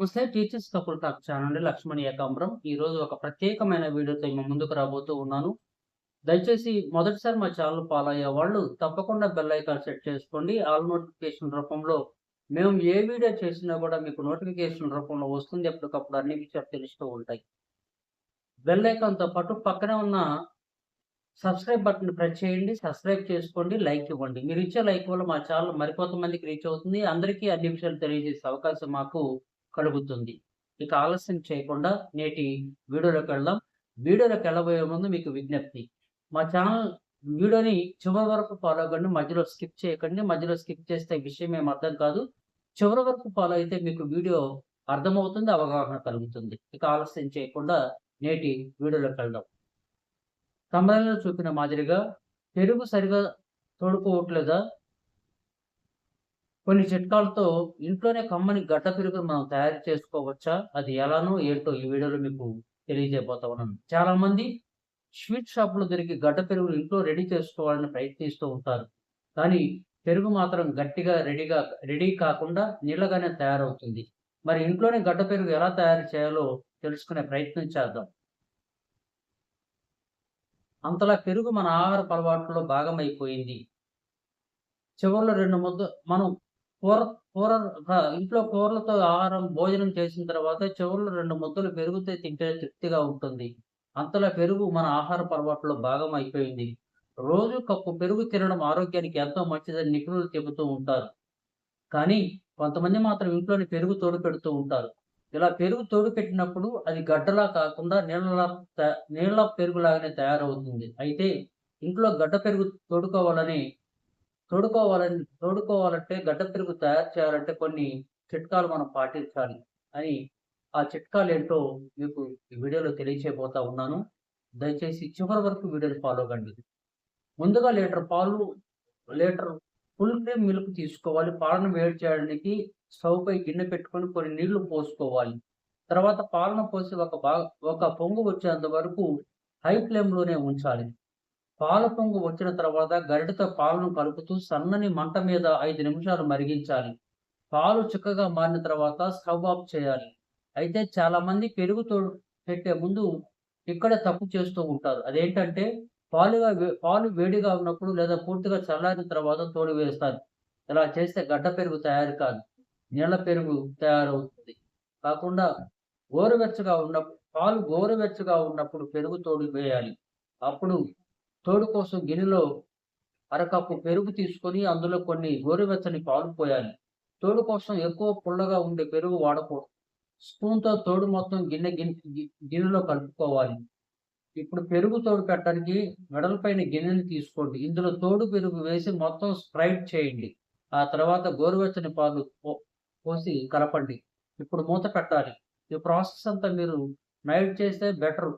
నమస్తే teachers couple talk channel Lakshman Ekambaram. ఈ రోజు ఒక ప్రత్యేకమైన వీడియోతో మేము ముందుకు రాబోతూ ఉన్నాను. దయచేసి మొదటిసారి మా ఛానల్ ఫాలో అయ్యే వాళ్ళు తప్పకుండా బెల్ ఐకాన్ సెట్ చేసుకోండి. ఆల్ నోటిఫికేషన్ రూపంలో మేము ఏ వీడియో చేసినా కూడా మీకు నోటిఫికేషన్ రూపంలో వస్తుంది. ఎప్పటికప్పుడు అన్ని విషయాలు తెలుస్తూ ఉంటాయి. బెల్ ఐకాన్తో పాటు పక్కనే ఉన్న సబ్స్క్రైబ్ బటన్ ప్రెస్ చేయండి. సబ్స్క్రైబ్ చేసుకోండి. లైక్ ఇవ్వండి. మీరు ఇచ్చే లైక్ వల్ల మా ఛానల్ మరికొంతమందికి రీచ్ అవుతుంది. అందరికీ అన్ని విషయాలు తెలియజేసే అవకాశం మాకు కలుగుతుంది. ఇక ఆలస్యం చేయకుండా నేటి వీడియోలోకి వెళ్దాం. వీడియోలోకి వెళ్ళబోయే ముందు మీకు విజ్ఞప్తి. మా ఛానల్ వీడియోని చివరి వరకు ఫాలో అవ్వండి. మధ్యలో స్కిప్ చేయకండి. మధ్యలో స్కిప్ చేస్తే విషయం ఏం అర్థం కాదు. చివరి వరకు ఫాలో అయితే మీకు వీడియో అర్థమవుతుంది అవగాహన కలుగుతుంది. ఇక ఆలస్యం చేయకుండా నేటి వీడియోలోకి వెళ్దాం. తమిళలో చూపిన మాదిరిగా పెరుగు సరిగా తోడుకోవట్లేదా? కొన్ని చిట్కాలతో ఇంట్లోనే కమ్మని గడ్డ పెరుగు మనం తయారు చేసుకోవచ్చా? అది ఎలానో ఏంటో ఈ వీడియోలో మీకు తెలియజేయబోతా ఉన్నాను. చాలా మంది స్వీట్ షాప్లో దొరికి గడ్డ పెరుగులు ఇంట్లో రెడీ చేసుకోవాలని ప్రయత్నిస్తూ ఉంటారు. కానీ పెరుగు మాత్రం గట్టిగా రెడీగా రెడీ కాకుండా నీళ్ళగానే తయారవుతుంది. మరి ఇంట్లోనే గడ్డ పెరుగు ఎలా తయారు చేయాలో తెలుసుకునే ప్రయత్నం చేద్దాం. అంతలా పెరుగు మన ఆహార అలవాట్లలో భాగమైపోయింది. చివరిలో రెండు ముద్ద మనం కూర కూర ఇంట్లో కూరలతో ఆహారం భోజనం చేసిన తర్వాత చివరిలో రెండు ముద్దలు పెరుగుతే తింటే తృప్తిగా ఉంటుంది. అంతలా పెరుగు మన ఆహార అలవాట్లో భాగం అయిపోయింది. రోజు కప్పు పెరుగు తినడం ఆరోగ్యానికి ఎంతో మంచిదని నిపుణులు చెబుతూ ఉంటారు. కానీ కొంతమంది మాత్రం ఇంట్లోని పెరుగు తోడు పెడుతూ ఉంటారు. ఇలా పెరుగు తోడు పెట్టినప్పుడు అది గడ్డలా కాకుండా నీళ్ళ నీళ్ళ పెరుగులాగానే తయారవుతుంది. అయితే ఇంట్లో గడ్డ పెరుగు తోడుకోవాలని తోడుకోవాలని తోడుకోవాలంటే గడ్డ తిరుగు తయారు చేయాలంటే కొన్ని చిట్కాలు మనం పాటించాలి అని ఆ చిట్కాలు ఏంటో మీకు ఈ వీడియోలో తెలియచేయబోతా ఉన్నాను. దయచేసి చివరి వరకు వీడియోని ఫాలో కండి. ముందుగా లీటర్ పాలు లీటర్ ఫుల్ క్రీమ్ మిల్క్ తీసుకోవాలి. పాలను వేడి చేయడానికి స్టవ్ పై గిన్నె పెట్టుకొని కొన్ని నీళ్ళు పోసుకోవాలి. తర్వాత పాలను పోసి ఒక బాగా ఒక పొంగు వచ్చేంత వరకు హై ఫ్లేమ్లోనే ఉంచాలి. పాల పొంగు వచ్చిన తర్వాత గరిటతో పాలను కలుపుతూ సన్నని మంట మీద ఐదు నిమిషాలు మరిగించాలి. పాలు చిక్కగా మారిన తర్వాత స్టవ్ ఆఫ్ చేయాలి. అయితే చాలా మంది పెరుగు పెట్టే ముందు ఇక్కడే తప్పు చేస్తూ ఉంటారు. అదేంటంటే పాలుగా పాలు వేడిగా ఉన్నప్పుడు లేదా పూర్తిగా చల్లారిన తర్వాత తోడు వేస్తారు. ఇలా చేస్తే గడ్డ పెరుగు తయారు కాదు. నీళ్ళ పెరుగు తయారవుతుంది. కాకుండా గోరువెచ్చగా ఉన్నప్పుడు పాలు గోరువెచ్చగా ఉన్నప్పుడు పెరుగు తోడు వేయాలి. అప్పుడు తోడు కోసం గిన్నెలో అరకప్పు పెరుగు తీసుకొని అందులో కొన్ని గోరువెచ్చని పాలు పోయాలి. తోడు కోసం ఎక్కువ పుల్లగా ఉండే పెరుగు వాడకూడదు. స్పూన్తో తోడు మొత్తం గిన్నె గిన్నెలో కలుపుకోవాలి. ఇప్పుడు పెరుగు తోడు పెట్టడానికి మెడలపైన గిన్నెని తీసుకోండి. ఇందులో తోడు పెరుగు వేసి మొత్తం స్ప్రైట్ చేయండి. ఆ తర్వాత గోరువెచ్చని పాలు పోసి కలపండి. ఇప్పుడు మూత పెట్టాలి. ఈ ప్రాసెస్ అంతా మీరు నైట్ చేస్తే బెటర్.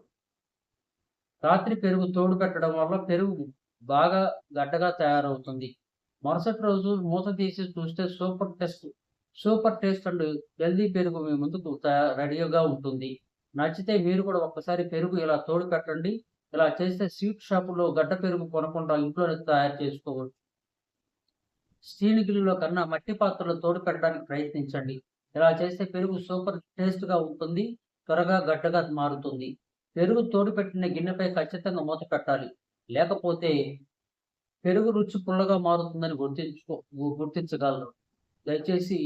రాత్రి పెరుగు తోడు పెట్టడం వల్ల పెరుగు బాగా గడ్డగా తయారవుతుంది. మరుసటి రోజు మూత తీసి చూస్తే super test super taste and healthy పెరుగు మీ ముందుకు రెడీగా ఉంటుంది. నచ్చితే మీరు కూడా ఒక్కసారి పెరుగు ఇలా తోడు పెట్టండి. ఇలా చేస్తే స్వీట్ షాపులో గడ్డ పెరుగు కొనకుండా ఇంట్లోనే తయారు చేసుకోవచ్చు. స్టీల్ గిల్లులో కన్నా మట్టి పాత్రలో తోడు పెట్టడానికి ప్రయత్నించండి. ఇలా చేస్తే పెరుగు సూపర్ టేస్ట్గా ఉంటుంది త్వరగా గడ్డగా మారుతుంది. పెరుగు తోడు పెట్టిన గిన్నెపై ఖచ్చితంగా మూత పెట్టాలి. లేకపోతే పెరుగు రుచి పుల్లగా మారుతుందని గుర్తించుకో గుర్తించగలరు దయచేసి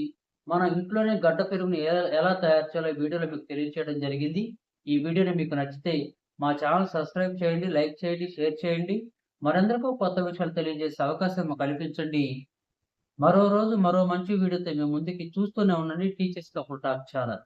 మన ఇంట్లోనే గడ్డ పెరుగుని ఎలా తయారు చేయాలో వీడియోలో మీకు తెలియచేయడం జరిగింది. ఈ వీడియోని మీకు నచ్చితే మా ఛానల్ సబ్స్క్రైబ్ చేయండి లైక్ చేయండి షేర్ చేయండి. మరందరికీ కొత్త విషయాలు తెలియజేసే అవకాశం కల్పించండి. మరో రోజు మరో మంచి వీడియోతో మేము ముందుకి చూస్తూనే ఉండండి. Teachers couple talk channel.